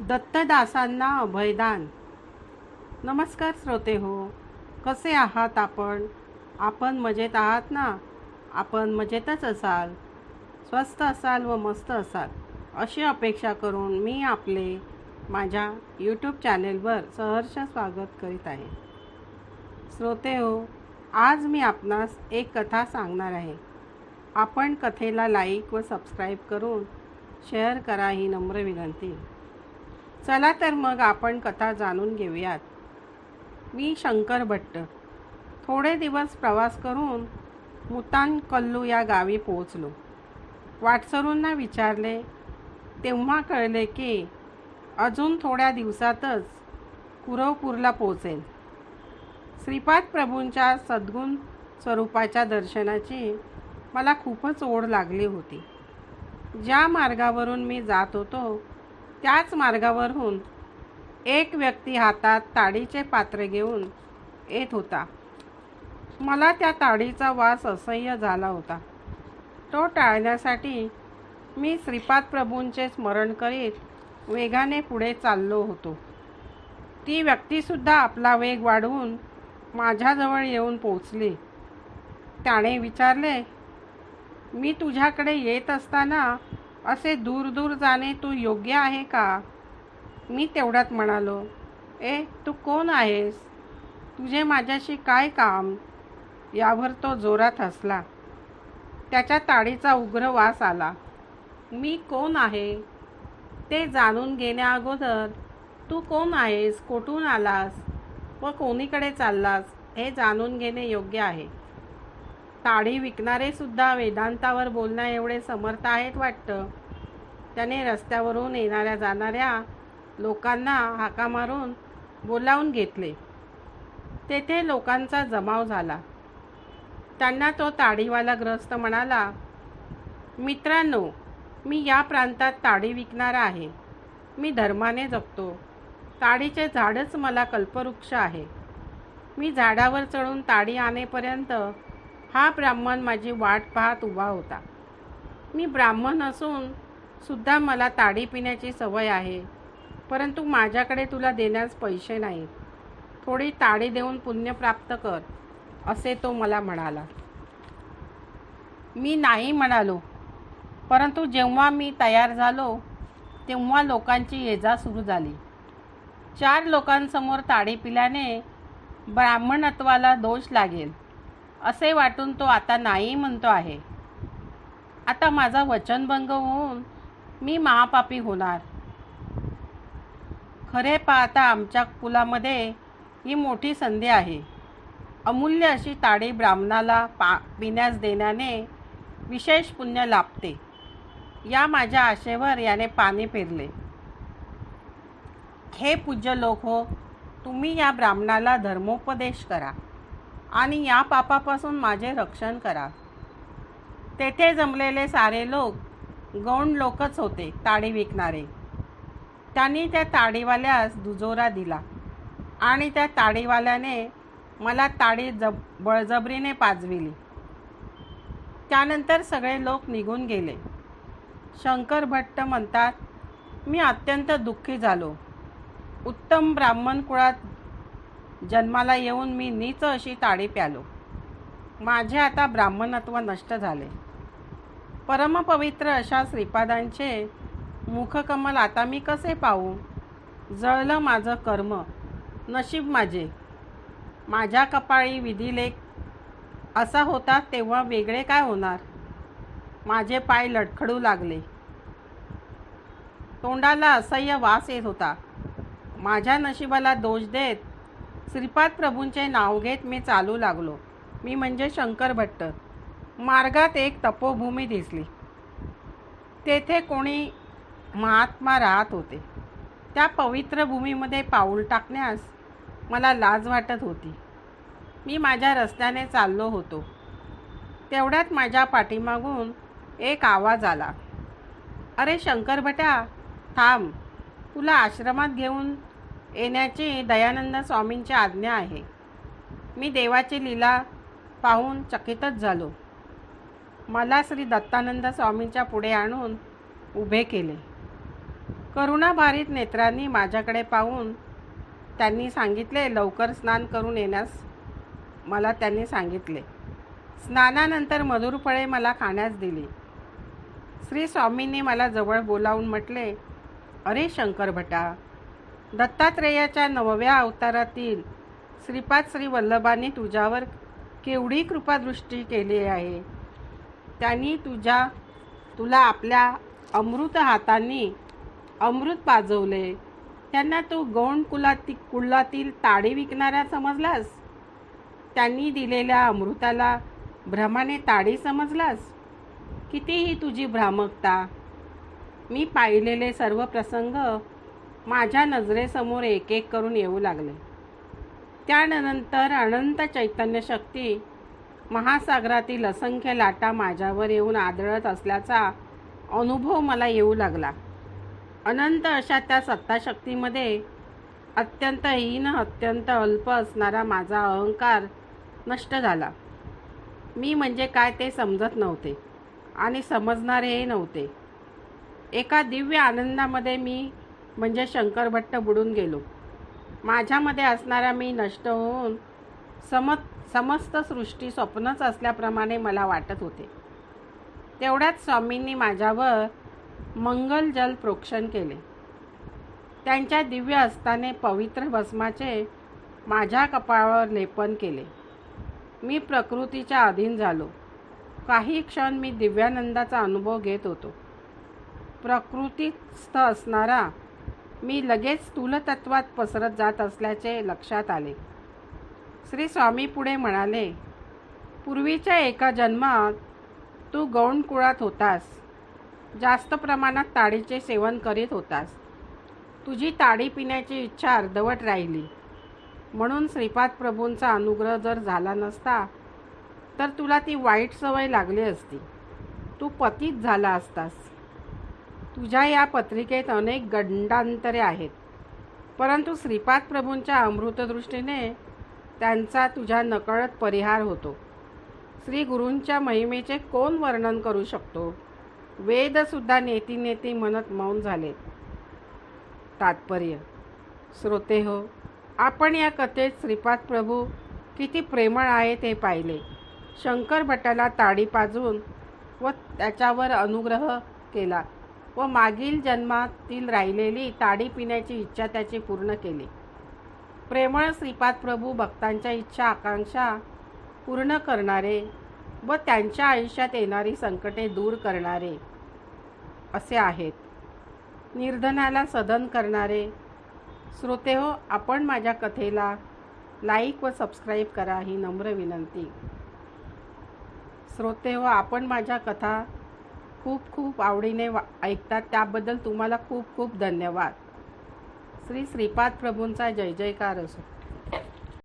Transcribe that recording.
दत्तदासांना अभयदान. नमस्कार श्रोते हो कसे आहात आपण? आपण मजेत आहात ना? आपण मजेतच असाल. स्वस्त असाल व मस्त असाल. अशी अपेक्षा करून मी आपले माझ्या यूट्यूब चॅनेलवर सहर्ष स्वागत करीत आहे. श्रोते हो आज मी आपणास एक कथा सांगणार आहे. आपण कथेला लाईक व सबस्क्राईब करून शेअर करा ही नम्र विनंती. चला तर मग आपण कथा जाणून घेऊयात. मी शंकर भट्ट. थोडे दिवस प्रवास करून मुतान कल्लू या गावी पोहोचलो. वाटसरूंना विचारले तेव्हा कळले की अजून थोड्या दिवसातच कुरवपूरला पोहोचेल. श्रीपाद प्रभूंच्या सद्गुण स्वरूपाच्या दर्शनाची मला खूपच ओढ लागली होती. ज्या मार्गावरून मी जात होतो त्याच मार्गावरून एक व्यक्ती हातात ताडीचे पात्र घेऊन येत होता. मला त्या ताडीचा वास असह्य झाला होता. तो टाळण्यासाठी मी श्रीपाद प्रभूंचे स्मरण करीत वेगाने पुढे चाललो होतो. ती व्यक्तीसुद्धा आपला वेग वाढवून माझ्याजवळ येऊन पोचली त्याने विचारले मी तुझ्याकडे येत असताना असे दूर दूर जाणे तू योग्य आहे का? मी तेवढ्यात म्हणालो ए तू कोण आहेस? तुझे माझ्याशी काय काम? यावर तो जोरात हसला. त्याच्या ताडीचा उग्र वास आला. मी कोण आहे? ते जाणून घेण्याअगोदर तू कोण आहेस? कोठून आलास? व कोणीकडे चाललास? हे जाणून घेणे योग्य आहे. ताडी विकणारे सुद्धा वेदांतावर बोलण्या एवढे समर्थ आहेत वाटतं. त्याने रस्त्यावरून येणाऱ्या जाणाऱ्या लोकांना हाका मारून बोलावून घेतले. तेथे लोकांचा जमाव झाला. त्यांना तो ताडीवाला ग्रस्त म्हणाला मित्रांनो मी या प्रांतात ताडी विकणारा आहे. मी धर्माने जगतो. ताडीचे झाडच मला कल्पवृक्ष आहे. मी झाडावर चढून ताडी आणेपर्यंत हा ब्राह्मण माझी वाट पाहत उभा होता. मी ब्राह्मण असून सुद्धा मला ताडी पिण्याची सवय आहे परंतु माझ्याकडे तुला देण्यास पैसे नाहीत थोडी ताडी देऊन पुण्य प्राप्त कर असे तो मला म्हणाला. मी नाही म्हणालो परंतु जेव्हा मी तयार झालो तेव्हा लोकांची येजा सुरू झाली. चार लोकांसमोर ताडी पिल्याने ब्राह्मणत्वाला दोष लागेल. असे वाटून तो आता नाही म्हणतो आहे. आता माझा वचनभंग होऊन मी महापापी होणार. खरे पाहता आमच्या कुलामध्ये ही मोठी संधी आहे. अमूल्य अशी ताडी ब्राह्मणाला पा पिण्यास देण्याने विशेष पुण्य लाभते. या माझ्या आशेवर याने पाणी फिरले हे पूज्य लोक हो तुम्ही या ब्राह्मणाला धर्मोपदेश करा. आणि या पापापासून माझे रक्षण करा. तेथे जमलेले सारे लोक गौण लोकच होते ताडी विकणारे. त्यांनी त्या ताडीवाल्यास दुजोरा दिला आणि त्या ताडीवाल्याने मला ताडी जब बळजबरीने पाजविली. त्यानंतर सगळे लोक निघून गेले. शंकर भट्ट म्हणतात मी अत्यंत दुःखी झालो. उत्तम ब्राह्मण कुळात जन्माला येऊन मी नीच अशी ताडी प्यालो. माझे आता ब्राह्मणत्व नष्ट झाले. परमपवित्र अशा श्रीपादांचे मुखकमल आता मी कसे पाहू? जळलं माझं कर्म नशीब माझे. माझ्या कपाळी विधिलेख असा होता तेव्हा वेगळे काय होणार? माझे पाय लडखडू लागले. तोंडाला असह्य वास येत होता. माझ्या नशिबाला दोष देत श्रीपाद प्रभूंचे नाव घेत मी चालू लागलो. मी म्हणजे शंकर भट्ट. मार्गात एक तपोभूमी दिसली. तेथे कोणी महात्मा राहत होते. त्या पवित्र भूमीमध्ये पाऊल टाकण्यास मला लाज वाटत होती. मी माझ्या रस्त्याने चाललो होतो. तेवढ्यात माझ्या पाठीमागून एक आवाज आला. अरे शंकर भट्या थांब. तुला आश्रमात घेऊन येण्याची दयानंद स्वामींची आज्ञा आहे. मी देवाची लीला पाहून चकितच झालो. मला श्री दत्तानंद स्वामींच्या पुढे आणून उभे केले. करुणाभारित नेत्रांनी माझ्याकडे पाहून त्यांनी सांगितले लवकर स्नान करून येण्यास मला त्यांनी सांगितले. स्नानानंतर मधुर फळे मला खाण्यास दिली. श्री स्वामींनी मला जवळ बोलावून म्हटले अरे शंकर भटा दत्तात्रेयाच्या नवव्या अवतारातील श्रीपाद श्री वल्लभाने तुझ्यावर केवढी कृपादृष्टी केली आहे? त्यांनी तुझ्या तुला आपल्या अमृत हातांनी अमृत पाजवले. त्यांना तू गौण कुलाती कुलातील ताडे विकणारा समजलास? त्यांनी दिलेल्या अमृताला भ्रमाने ताडी समजलास? कितीही तुझी भ्रामकता. मी पाहिलेले सर्व प्रसंग माझ्या नजरेसमोर एक एक करून येऊ लागले. त्यानंतर अनंत चैतन्य शक्ती महासागरातील असंख्य लाटा माझ्यावर येऊन आदळत असल्याचा अनुभव मला येऊ लागला. अनंत अशा त्या सत्ताशक्तीमध्ये अत्यंत हीन अत्यंत अल्प असणारा माझा अहंकार नष्ट झाला. मी म्हणजे काय ते समजत नव्हते आणि समजणारेही नव्हते. एका दिव्य आनंदामध्ये मी म्हणजे शंकरभट्ट बुडून गेलो. माझ्यामध्ये असणारा मी नष्ट होऊन समत समस्त सृष्टी स्वप्नच असल्याप्रमाणे मला वाटत होते. तेवढ्यात स्वामींनी माझ्यावर मंगल जल प्रोक्षण केले. त्यांच्या दिव्य हस्ताने पवित्र भस्माचे माझ्या कपाळावर लेपन केले. मी प्रकृतीच्या अधीन झालो. काही क्षण मी दिव्यानंदाचा अनुभव घेत होतो. प्रकृतीस्थ असणारा मी लगेच स्थूलतत्वात पसरत जात असल्याचे लक्षात आले. श्री स्वामी पुढे म्हणाले पूर्वीच्या एका जन्मात तू गौण कुळात होतास. जास्त प्रमाणात ताडीचे सेवन करीत होतास. तुझी ताडी पिण्याची इच्छा अर्धवट राहिली. म्हणून श्रीपाद प्रभूंचा अनुग्रह जर झाला नसता तर तुला ती वाईट सवय लागली असती. तू पतीत झाला असतास. तुझ्या या पत्रिकेत अनेक गंडांतरे आहेत. परंतु श्रीपाद प्रभूंच्या अमृतदृष्टीने त्यांचा तुझ्या नकळत परिहार होतो. श्री गुरूंच्या महिमेचे कोण वर्णन करू शकतो? वेदसुद्धा नेती नेती म्हणत मौन झाले. तात्पर्य श्रोते हो आपण या कथेत श्रीपाद प्रभू किती प्रेमळ आहेत हे पाहिले. शंकर भटाला ताडी पाजून व त्याच्यावर अनुग्रह केला. व मागील जन्मातील राहिलेली ताडी पिण्याची इच्छा त्याची पूर्ण केली. प्रेमळ श्रीपाद प्रभू भक्तांच्या इच्छा आकांक्षा पूर्ण करणारे व त्यांच्या आयुष्यात येणारी संकटे दूर करणारे असे आहेत. निर्धनाला सदन करणारे श्रोते हो आपण माझ्या कथेला लाईक व सबस्क्राईब करा ही नम्र विनंती. श्रोते हो आपण माझ्या कथा खूप खूप आवडीने वा ऐकतात. त्याबद्दल तुम्हाला खूप खूप धन्यवाद. श्री श्रीपाद प्रभूंचा जय जयकार असो.